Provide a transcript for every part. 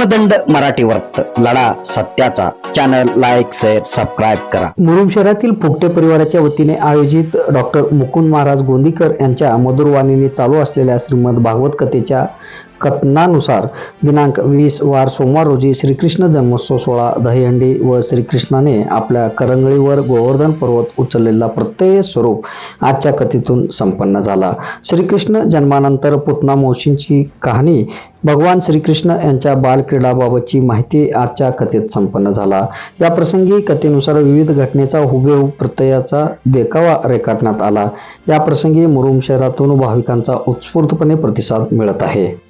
धर्मदंड मराठी वर्त लढा सत्याचा. चॅनल लाईक शेअर सबस्क्राईब करा. मुरुम शहरातील फुकटे परिवाराच्या वतीने आयोजित डॉक्टर मुकुंद महाराज गोंदीकर यांच्या मधुरवाणीने चालू असलेल्या श्रीमद भागवत कथेच्या कथनानुसार दिनांक वीस वार सोमवार रोजी श्रीकृष्ण जन्मोत्सव सोहळा दहीहंडी व श्रीकृष्णाने आपल्या करंगळीवर गोवर्धन पर्वत उचललेला प्रत्यय स्वरूप आजच्या कथेतून संपन्न झाला. श्रीकृष्ण जन्मानंतर पुतना मोशींची कहाणी भगवान श्रीकृष्ण यांच्या बालक्रीडाबाबतची माहिती आजच्या कथेत संपन्न झाला. या प्रसंगी कथेनुसार विविध घटनेचा हुबेहूब प्रत्ययाचा देखावा रेखाटण्यात आला. या प्रसंगी मुरुम शहरातून भाविकांचा उत्स्फूर्तपणे प्रतिसाद मिळत आहे.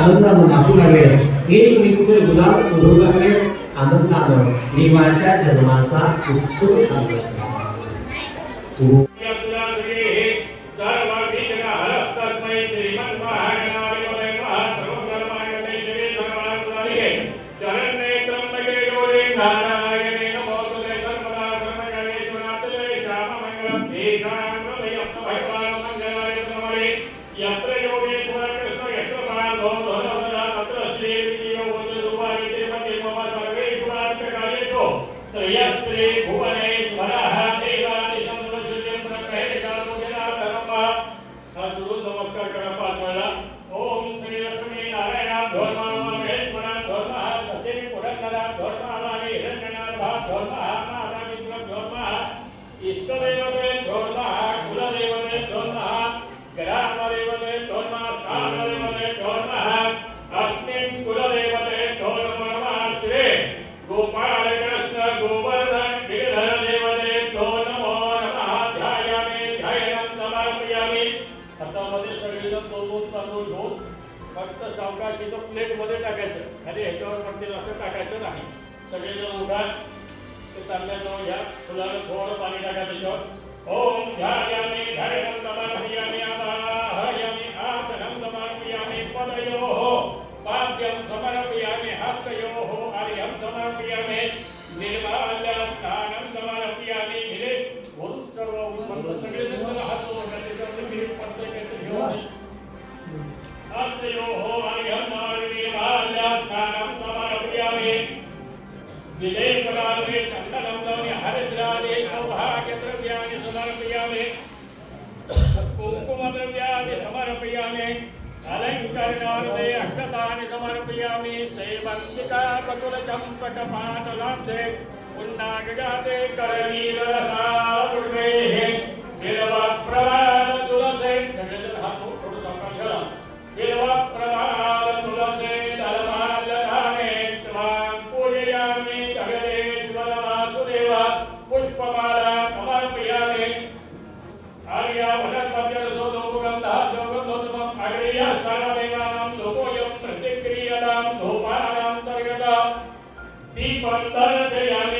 आनंदानं नाचू लागले एक मी कुठे गुलाब करू लागले आनंदानं देवाच्या जन्माचा उत्सव साजरा केला. यत्र सर्वेश्वरात्मकार्येषु त्रयस्त्रे भुवनेश्वरः देवानि संवत्सरं प्रकहेतामुजनाथनमः सद्गुरु नमस्कार करा पाच वेळा ओम श्री लक्ष्मी नारायण धर्मा महेश्वर धर्म सत्य पुरंदरा धर्म वाणी हिरण्यनाथ धर्म माता विक्रम धर्मा इष्टदेवते हातामध्ये सगळेजण दोन दोन तांदूळ घेऊन फक्त सावकाशीचं प्लेटमध्ये टाकायचं. खाली ह्याच्यावर पडतील असं टाकायचं नाही. सगळेजण उठा ते तांदळाजवळ घ्या. फुलाला थोडं पाणी टाका त्याच्यावर. ओम ध्यायामि ध्यानं समर्पयामि आवाहयामि आसनं समर्पयामि पदयोः पाद्यं समर्पयामि हस्तयोः अर्घ्यं समर्पयामि निर्मा समर्पयामि। अलङ्करणार्थे अक्षतानि समर्पयामि। सेवन्तिका पटुलचम्पटपाटलांसे पुण्डागजाते करणीरसारुणेः त्वां पूजयामि पुष्पमाला समर्पयामि। आर्या అగ్రేయాసారవేగానం లోకోయం ప్రతిక్రియడాం ధూపానాంతర్గత దీపం దర్శయామి